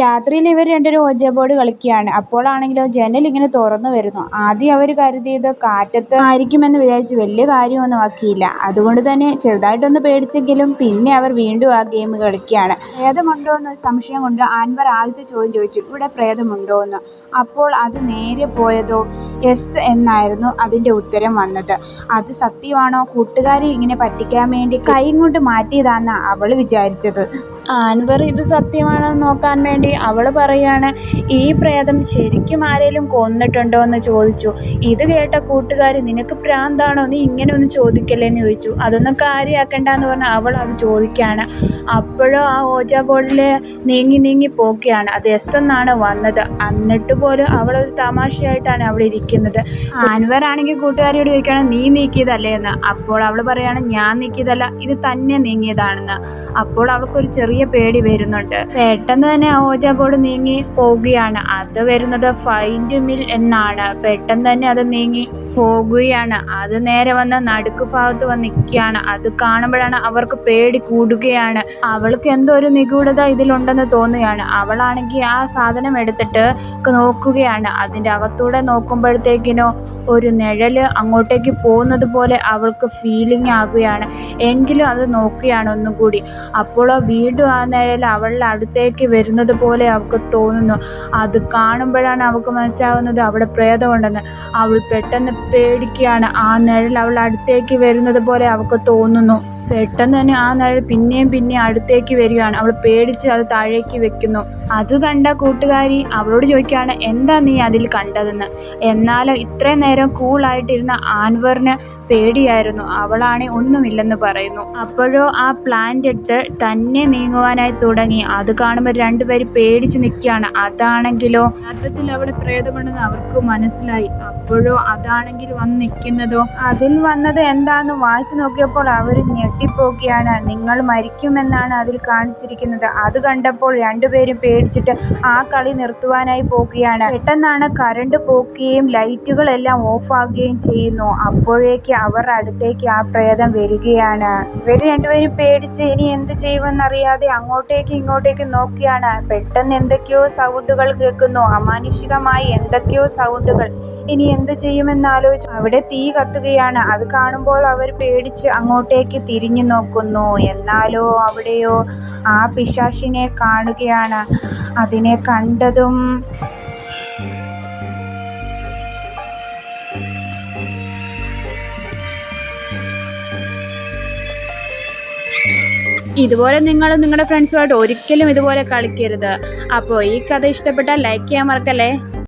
രാത്രിയിൽ ഇവർ രണ്ടുപേരും ഓജ ബോർഡ് കളിക്കുകയാണ്. അപ്പോഴാണെങ്കിലോ ജനൽ ഇങ്ങനെ തുറന്നു വരുന്നു. ആദ്യം അവർ കരുതിയത് കാറ്റത്ത് ആയിരിക്കുമെന്ന് വിചാരിച്ച് വലിയ കാര്യമൊന്നും ആക്കിയില്ല. അതുകൊണ്ട് തന്നെ ചെറുതായിട്ടൊന്ന് പേടിച്ചെങ്കിലും പിന്നെ അവർ വീണ്ടും ആ ഗെയിം കളിക്കുകയാണ്. പ്രേതമുണ്ടോ എന്ന് സംശയം കൊണ്ട് അൻവർ ആദ്യത്തെ ചോദ്യം ചോദിച്ചു. ഇവിടെ പ്രേതമുണ്ടോ എന്ന്. അപ്പോൾ അത് നേരെ പോയതോ എസ് എന്നായിരുന്നു അതിന്റെ ഉത്തരം വന്നത്. അത് സത്യമാണോ? കൂട്ടുകാരെ ഇങ്ങനെ പറ്റിക്കാൻ വേണ്ടി കൈ കൊണ്ട് മാറ്റിയതാണെന്നാണ് അവൾ വിചാരിച്ചത്. ആൻവർ ഇത് സത്യമാണോ എന്ന് നോക്കാൻ വേണ്ടി അവൾ പറയാണ് ഈ പ്രേതം ശരിക്കും ആരെങ്കിലും കൊന്നിട്ടുണ്ടോ എന്ന് ചോദിച്ചു. ഇത് കേട്ട കൂട്ടുകാർ നിനക്ക് പ്രാന്താണോ? നീ ഇങ്ങനെ ഒന്ന് ചോദിക്കല്ലേ? എന്ന് ചോദിച്ചു. അതൊന്നും കാര്യമാക്കണ്ട എന്ന് പറഞ്ഞാൽ അവൾ അത് ചോദിക്കുകയാണ്. അപ്പോഴും ആ ഓജ ബോളിൽ നീങ്ങി നീങ്ങി പോക്കുകയാണ് അത് എസ് എന്നാണ് വന്നത്. എന്നിട്ട് പോലും അവളൊരു തമാശയായിട്ടാണ് അവിടെ ഇരിക്കുന്നത്. ആൻവർ ആണെങ്കിൽ കൂട്ടുകാരിയോട് ചോദിക്കുകയാണ് നീ നീക്കിയതല്ലേ? എന്ന്. അപ്പോൾ അവൾ പറയുകയാണ് ഞാൻ നീക്കിയതല്ല ഇത് തന്നെ നീങ്ങിയതാണെന്ന്. അപ്പോൾ അവൾക്കൊരു ചെറിയ പേടി വരുന്നുണ്ട്. പെട്ടെന്ന് തന്നെ ഓജ ബോർഡ് നീങ്ങി പോകുകയാണ്. അത് വരുന്നത് ഫൈൻഡ് മിൽ എന്നാണ്. പെട്ടെന്ന് തന്നെ അത് നീങ്ങി പോകുകയാണ്. അത് നേരെ വന്ന് നടുക്ക് ഭാഗത്ത് വന്ന് നിൽക്കുകയാണ്. അത് കാണുമ്പോഴാണ് അവർക്ക് പേടി കൂടുകയാണ്. അവൾക്ക് എന്തോ ഒരു നിഗൂഢത ഇതിലുണ്ടെന്ന് തോന്നുകയാണ്. അവളാണെങ്കിൽ ആ സാധനം എടുത്തിട്ട് നോക്കുകയാണ്. അതിന്റെ അകത്തൂടെ നോക്കുമ്പോഴത്തേക്കിനോ ഒരു നിഴൽ അങ്ങോട്ടേക്ക് പോകുന്നത് പോലെ അവൾക്ക് ഫീലിംഗ് ആകുകയാണ്. എങ്കിലും അത് നോക്കുകയാണ് ഒന്നും കൂടി അപ്പോൾ വീണ്ടും ആ അവളുടെ അടുത്തേക്ക് വരുന്നത് പോലെ അവൾക്ക് തോന്നുന്നു. അത് കാണുമ്പോഴാണ് അവൾക്ക് മനസ്സിലാകുന്നത് അവിടെ പ്രേതമുണ്ടെന്ന്. അവൾ പെട്ടെന്ന് പേടിക്കുകയാണ്. ആ നിഴൽ അവളുടെ അടുത്തേക്ക് വരുന്നത് പോലെ അവൾക്ക് തോന്നുന്നു. പെട്ടെന്ന് തന്നെ ആ നിഴൽ പിന്നെയും പിന്നെയും അടുത്തേക്ക് വരികയാണ്. അവൾ പേടിച്ച് അത് താഴേക്ക് വെക്കുന്നു. അത് കണ്ട കൂട്ടുകാരി അവളോട് ചോദിക്കുകയാണ് എന്താ നീ അതിൽ കണ്ടതെന്ന്? എന്നാലോ ഇത്രയും നേരം കൂളായിട്ടിരുന്ന ആൻവറിന് പേടിയായിരുന്നു. അവളാണെ ഒന്നുമില്ലെന്ന് പറയുന്നു. അപ്പോഴോ ആ പ്ലാന്റ് എടുത്ത് തന്നെ നീങ്ങുവാനായി തുടങ്ങി. അത് കാണുമ്പോൾ രണ്ടുപേരും പേടിച്ച് നിൽക്കുകയാണ്. അതാണെങ്കിലോ? യഥാർത്ഥത്തിൽ അവിടെ പ്രേതമുണ്ടെന്ന് അവർക്ക് മനസ്സിലായി. അപ്പോഴോ അതാണെങ്കിൽ വന്ന് നിൽക്കുന്നതോ? അതിൽ വന്നത് എന്താന്ന് വായിച്ചു നോക്കിയപ്പോൾ അവർ ഞെട്ടിപ്പോക്കിയാണ് നിങ്ങൾ മരിക്കുമെന്നാണ് അതിൽ കാണിച്ചിരിക്കുന്നത്. അത് കണ്ടപ്പോൾ രണ്ടുപേരും പേടിച്ചിട്ട് ആ കളി നിർത്തുവാനായി പോകുകയാണ് പെട്ടെന്നാണ് കറണ്ട് പോക്കുകയും ലൈറ്റുകളെല്ലാം ഓഫാകുകയും ചെയ്യുന്നു. അപ്പോഴേക്ക് അവർ അടുത്തേക്ക് ആ പ്രേതം വരികയാണ്. ഇവർ രണ്ടുപേരും പേടിച്ച് ഇനി എന്ത് ചെയ്യുമെന്നറിയാതെ അങ്ങോട്ടേക്ക് ഇങ്ങോട്ടേക്ക് നോക്കിയാണ്. പെട്ടെന്ന് എന്തൊക്കെയോ സൗണ്ടുകൾ കേൾക്കുന്നു. അമാനുഷികമായി എന്തൊക്കെയോ സൗണ്ടുകൾ. ഇനി എന്ത് ചെയ്യുമെന്നാലോചിച്ചു അവിടെ തീ കത്തുകയാണ്. അത് കാണുമ്പോൾ അവർ പേടിച്ച് അങ്ങോട്ടേക്ക് തിരിഞ്ഞു നോക്കുന്നു. എന്നാലോ അവിടെയോ ആ പിശാശിനെ കാണുകയാണ്. അതിനെ കണ്ടതും ഇതുപോലെ നിങ്ങൾ നിങ്ങളുടെ ഫ്രണ്ട്സുമായിട്ട് ഒരിക്കലും ഇതുപോലെ കളിക്കരുത്. അപ്പോൾ ഈ കഥ ഇഷ്ടപ്പെട്ടാൽ ലൈക്ക് ചെയ്യാൻ മറക്കല്ലേ?